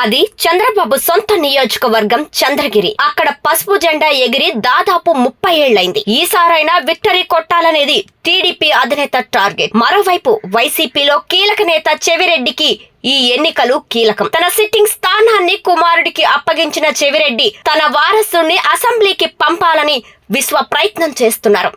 అది చంద్రబాబు సొంత నియోజకవర్గం చంద్రగిరి. అక్కడ పసుపు జెండా ఎగిరి దాదాపు ముప్పై ఏళ్ళైంది ఈసారైనా విక్టరీ కొట్టాలనేది టీడీపీ అధినేత టార్గెట్. మరోవైపు వైసీపీలో కీలక నేత చెవిరెడ్డికి ఈ ఎన్నికలు కీలకం. తన సిట్టింగ్ స్థానాన్ని కుమారుడికి అప్పగించిన చెవిరెడ్డి తన వారసుని అసెంబ్లీకి పంపాలని విశ్వ ప్రయత్నం చేస్తున్నారు.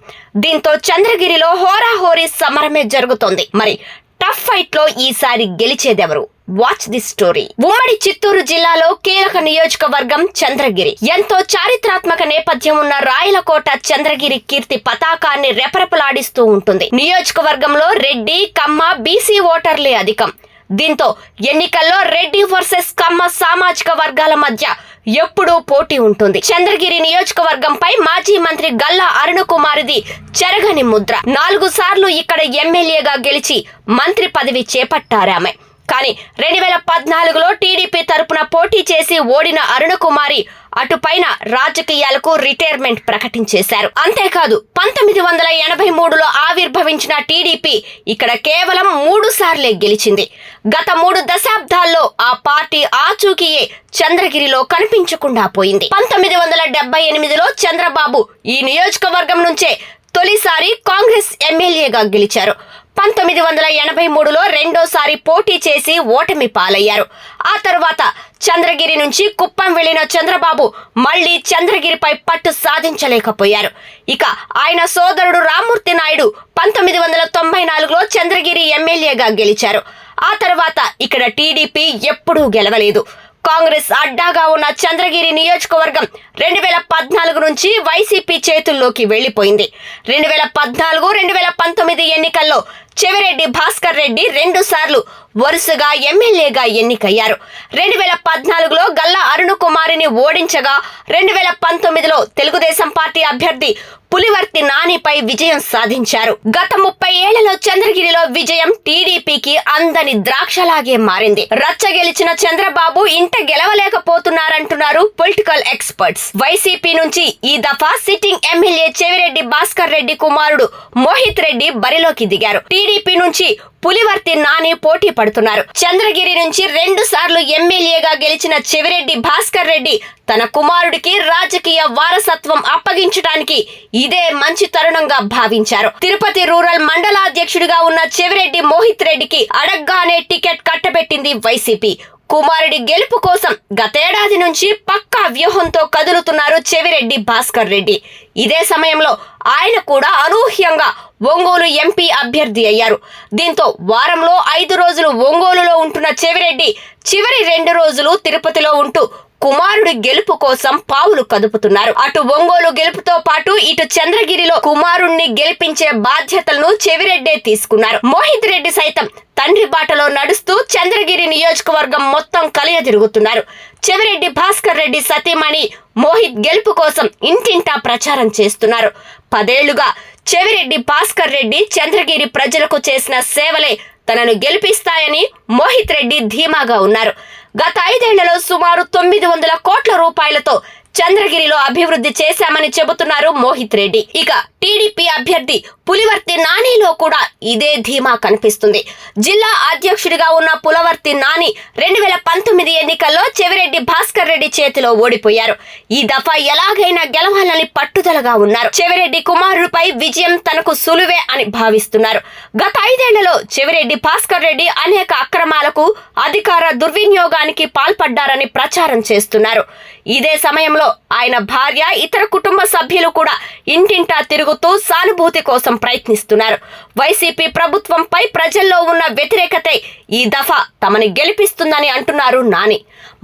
దీంతో చంద్రగిరిలో హోరాహోరీ సమరమే జరుగుతోంది. మరి టఫ్ ఫైట్లో ఈసారి గెలిచేదెవరు? వాచ్ ది స్టోరీ ఉమ్మడి చిత్తూరు జిల్లాలో కీలక నియోజకవర్గం చంద్రగిరి. ఎంతో చారిత్రాత్మక నేపథ్యం ఉన్న రాయలకోట చంద్రగిరి కీర్తి పతాకాన్ని రెపరెపలాడిస్తూ ఉంటుంది. నియోజకవర్గంలో రెడ్డి కమ్మ బీసీ ఓటర్లే అధికం. దీంతో ఎన్నికల్లో రెడ్డి వర్సెస్ కమ్మ సామాజిక వర్గాల మధ్య ఎప్పుడూ పోటీ ఉంటుంది. చంద్రగిరి నియోజకవర్గంపై మాజీ మంత్రి గల్లా అరుణకుమారిది చెరగని ముద్ర. నాలుగు సార్లు ఇక్కడ ఎమ్మెల్యేగా గెలిచి మంత్రి పదవి చేపట్టారామె. కానీ రెండు వేల పద్నాలుగులో టీడీపీ తరపున పోటీ చేసి ఓడిన అరుణకుమారి అటుపైన రాజకీయాలకు రిటైర్మెంట్ ప్రకటించేశారు. అంతేకాదు పంతొమ్మిది వందల ఎనభై మూడులో ఆవిర్భవించిన టీడీపీ ఇక్కడ కేవలం మూడు సార్లే గెలిచింది. గత మూడు దశాబ్దాల్లో ఆ పార్టీ ఆచూకీయే చంద్రగిరిలో కనిపించకుండా పోయింది. పంతొమ్మిది వందల డెబ్బై ఎనిమిదిలో చంద్రబాబు ఈ నియోజకవర్గం నుంచే తొలిసారి కాంగ్రెస్ ఎమ్మెల్యేగా గెలిచారు. పంతొమ్మిది వందల ఎనభై మూడులో రెండోసారి పోటీ చేసి ఓటమి పాలయ్యారు. ఆ తర్వాత చంద్రగిరి నుంచి కుప్పం వెళ్ళిన చంద్రబాబు మళ్ళీ చంద్రగిరిపై పట్టు సాధించలేకపోయారు. ఇక ఆయన సోదరుడు రామ్మూర్తి నాయుడు పంతొమ్మిది వందల తొంభై నాలుగులో చంద్రగిరి ఎమ్మెల్యేగా గెలిచారు. ఆ తర్వాత ఇక్కడ టీడీపీ ఎప్పుడూ గెలవలేదు. కాంగ్రెస్ అడ్డాగా ఉన్న చంద్రగిరి నియోజకవర్గం రెండు వేల పద్నాలుగు నుంచి వైసీపీ చేతుల్లోకి వెళ్ళిపోయింది రెండు వేల పద్నాలుగు రెండు వేల పంతొమ్మిది ఎన్నికల్లో చెవిరెడ్డి భాస్కర్ రెడ్డి రెండు సార్లు వరుసగా ఎమ్మెల్యేగా ఎన్నికయ్యారు. రెండు వేల పద్నాలుగులో గల్లా అరుణ కుమారిని ఓడించగా రెండు వేల పంతొమ్మిదిలో తెలుగుదేశం పార్టీ అభ్యర్థి పులివర్తి నానిపై విజయం సాధించారు. గత ముప్పై ఏళ్ళలో చంద్రగిరిలో విజయం టీడీపీకి అందని ద్రాక్షలాగే మారింది. రచ్చ గెలిచిన చంద్రబాబు ఇంట గెలవలేకపోతున్నారంటున్నారు పొలిటికల్ ఎక్స్పర్ట్స్. వైసీపీ నుంచి ఈ దఫా సిట్టింగ్ ఎమ్మెల్యే చెవిరెడ్డి భాస్కర్ రెడ్డి కుమారుడు మోహిత్ రెడ్డి బరిలోకి దిగారు. టీడీపీ నుంచి పులివర్తి నాని పోటీ పడుతున్నారు. చంద్రగిరి నుంచి రెండు సార్లు ఎమ్మెల్యేగా గెలిచిన చెవిరెడ్డి భాస్కర్ రెడ్డి తన కుమారుడికి రాజకీయ వారసత్వం అప్పగించడానికి ఇదే మంచి తరుణంగా భావించారు. తిరుపతి రూరల్ మండలాధ్యక్షుడిగా ఉన్న చెవిరెడ్డి మోహిత్ రెడ్డికి అడగ్గానే టికెట్ కట్టబెట్టింది వైసీపీ. కుమారుడి గెలుపు కోసం గతేడాది నుంచి పక్కా వ్యూహంతో కదులుతున్నారు చెవిరెడ్డి భాస్కర్ రెడ్డి. ఇదే సమయంలో ఆయన కూడా అనూహ్యంగా ఒంగోలు ఎంపీ అభ్యర్థి అయ్యారు. దీంతో వారంలో ఐదు రోజులు ఒంగోలులో ఉంటున్న చెవిరెడ్డి చివరి రెండు రోజులు తిరుపతిలో ఉంటూ కుమారుడి గెలుపు కోసం పావులు కదుపుతున్నారు. అటు ఒంగోలు గెలుపుతో పాటు ఇటు చంద్రగిరిలో కుమారుణ్ణి గెలిపించే బాధ్యతలను చెవిరెడ్డే తీసుకున్నారు. మోహిత్ రెడ్డి సైతం తండ్రి బాటలో నడుస్తూ చంద్రగిరి నియోజకవర్గం మొత్తం కలియ తిరుగుతున్నారు చెవిరెడ్డి భాస్కర్ రెడ్డి సతీమణి మోహిత్ గెలుపు కోసం ఇంటింటా ప్రచారం చేస్తున్నారు. పదేళ్ళుగా చెవిరెడ్డి భాస్కర్ రెడ్డి చంద్రగిరి ప్రజలకు చేసిన సేవలే తనను గెలిపిస్తాయని మోహిత్ రెడ్డి ధీమాగా ఉన్నారు. గత ఐదేళ్ళలో సుమారు తొమ్మిది వందల కోట్ల రూపాయలతో చంద్రగిరిలో అభివృద్ధి చేశామని చెబుతున్నారు మోహిత్ రెడ్డి. ఇక టీడీపీ అభ్యర్థి పులివర్తి నానిలో కూడా ఇదే ధీమా కనిపిస్తుంది. జిల్లా అధ్యక్షుడిగా ఉన్న పులవర్తి నాని రెండు వేల పంతొమ్మిది ఎన్నికల్లో చెవిరెడ్డి భాస్కర్ రెడ్డి చేతిలో ఓడిపోయారు. ఈ దఫా ఎలాగైనా గెలవాలని పట్టుదలగా ఉన్నారు. చెవిరెడ్డి కుమారుడిపై విజయం తనకు సులువే అని భావిస్తున్నారు. గత ఐదేళ్ళలో చెవిరెడ్డి భాస్కర్ రెడ్డి అనేక అక్రమాలకు అధికార దుర్వినియోగానికి పాల్పడ్డారని ప్రచారం చేస్తున్నారు. ఇదే సమయంలో ఆయన భార్య ఇతర కుటుంబ సభ్యులు కూడా ఇంటింటా తిరుగుతూ సానుభూతి కోసం ప్రయత్నిస్తున్నారు. వైసీపీ ప్రభుత్వంపై ప్రజల్లో ఉన్న వ్యతిరేకతే ఈ దఫా తమని గెలిపిస్తుందని అంటున్నారు నాని.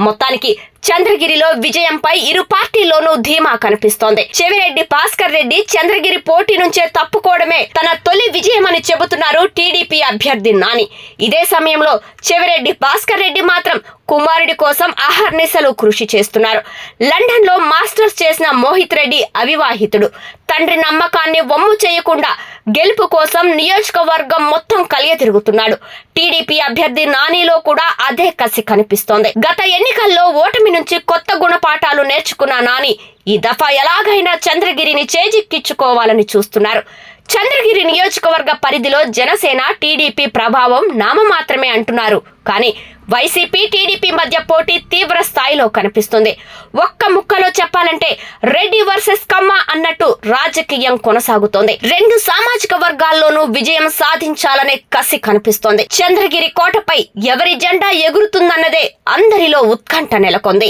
మొత్తానికి చంద్రగిరిలో విజయంపై ఇరు పార్టీల్లోనూ ధీమా కనిపిస్తోంది. చెవిరెడ్డి భాస్కర్ రెడ్డి చంద్రగిరి పోటీ నుంచే తప్పుకోవడమే తన తొలి విజయమని చెబుతున్నారు టీడీపీ అభ్యర్థి నాని. ఇదే సమయంలో చెవిరెడ్డి భాస్కర్ రెడ్డి మాత్రం కుమారుడి కోసం అహర్నిశలు కృషి చేస్తున్నారు. లండన్లో మాస్టర్స్ చేసిన మోహిత్ రెడ్డి అవివాహితుడు. తండ్రి నమ్మకాన్ని వమ్ము చేయకుండా గెలుపు కోసం నియోజకవర్గం మొత్తం కలియ తిరుగుతున్నాడు. టీడీపీ అభ్యర్థి నానిలో కూడా అదే కసి కనిపిస్తోంది. గత ఎన్నికల్లో ఓటమి నుంచి కొత్త గుణపాఠాలు నేర్చుకున్న నాని ఈ దఫా ఎలాగైనా చంద్రగిరిని చేజిక్కించుకోవాలని చూస్తున్నారు. చంద్రగిరి నియోజకవర్గ పరిధిలో జనసేన టీడీపీ ప్రభావం నామమాత్రమే అంటున్నారు. కానీ వైసీపీ టీడీపీ మధ్య పోటీ తీవ్ర స్థాయిలో కనిపిస్తుంది. ఒక్క ముక్కలో చెప్పాలంటే రెడ్డి వర్సెస్ కమ్మ అన్నట్టు రాజకీయం కొనసాగుతోంది. రెండు సామాజిక వర్గాల్లోనూ విజయం సాధించాలనే కసి కనిపిస్తోంది. చంద్రగిరి కోటపై ఎవరి జెండా ఎగురుతుందన్నదే అందరిలో ఉత్కంఠ నెలకొంది.